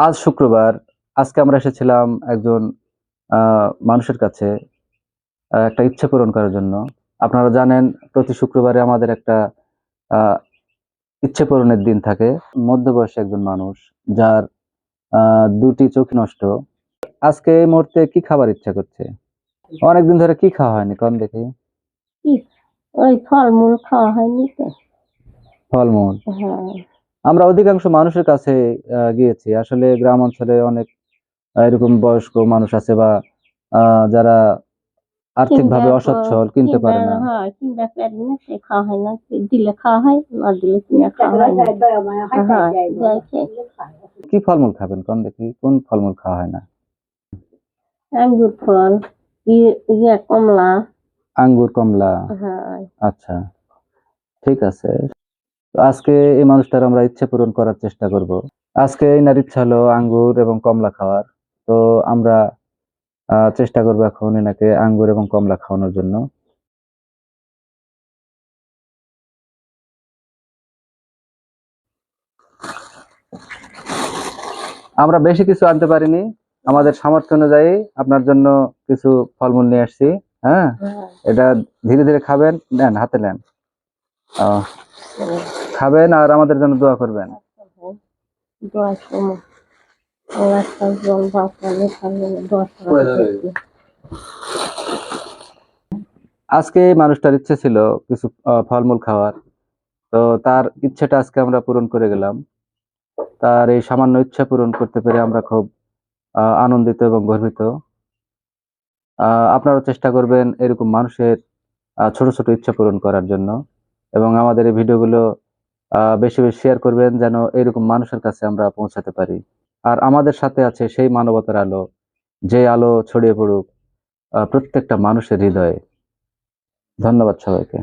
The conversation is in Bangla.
আজ শুক্রবার আজকে আমরা এসেছিলাম একজন মানুষের কাছে একটা ইচ্ছে পূরণ করার জন্য। আপনারা জানেন প্রতি শুক্রবারে আমাদের একটা ইচ্ছে পূরণের দিন থাকে। মধ্যবয়সী একজন মানুষ যার আহ, দুটি চোখ নষ্ট। আজকে এই মুহূর্তে কি খাবার ইচ্ছা করছে? অনেকদিন ধরে কি খাওয়া হয়নি কম দেখি। ওই ফলমূল খাওয়া হয়নি তো। ফলমূল? হ্যাঁ। আমরা অধিকাংশ মানুষের কাছে গিয়েছি। আসলে গ্রাম অঞ্চলে অনেক এরকম বয়স্ক মানুষ আছে বা যারা আর্থিকভাবে অসচ্ছল কিনতে পারে না। হ্যাঁ খাওয়া হয় না দিলে খাওয়া হয় না দিলে কিনে খাওয়া হয় না। হ্যাঁ যাই খেয়ে। কি ফলমূল খাবেন? কোন দেখি কোন ফলমূল খাওয়া হয় না? আঙ্গুর ফল ই- ইয়ে কমলা। আঙ্গুর কমলা। হ্যাঁ। আচ্ছা ঠিক আছে। তো আজকে এই মানুষটার আমরা ইচ্ছে পূরণ করার চেষ্টা করব। আজকে এনার ইচ্ছা হলো আঙ্গুর এবং কমলা খাওয়ার। তো আমরা চেষ্টা করব এখন এনাকে আঙ্গুর এবং কমলা খাওয়ানোর জন্য। আমরা বেশি কিছু আনতে পারিনি। আমাদের সামর্থ্য অনুযায়ী আপনার জন্য কিছু ফলমূল নিয়ে আসছি হ্যাঁ? হ্যাঁ। এটা ধীরে ধীরে খাবেন নেন হাতে নেন। খাবেন আর আমাদের জন্য দোয়া করবেন। আজকে মানুষটার ইচ্ছে ছিল কিছু আহ, ফলমূল খাওয়ার। তো তার ইচ্ছেটা আজকে আমরা পূরণ করে গেলাম। তার এই সামান্য ইচ্ছা পূরণ করতে পেরে আমরা খুব আহ, আনন্দিত এবং গর্বিত। আহ, আপনারাও চেষ্টা করবেন এরকম মানুষের আহ, ছোট ছোট ইচ্ছা পূরণ করার জন্য। এবং আমাদের এই ভিডিওগুলো বেশি বেশি শেয়ার করবেন যেন এরকম মানুষের কাছে আমরা পৌঁছাতে পারি। আর আমাদের সাথে আছে সেই মানবতার আলো, যে আলো ছড়িয়ে পড়ুক প্রত্যেকটা মানুষের হৃদয়ে। ধন্যবাদ সবাইকে।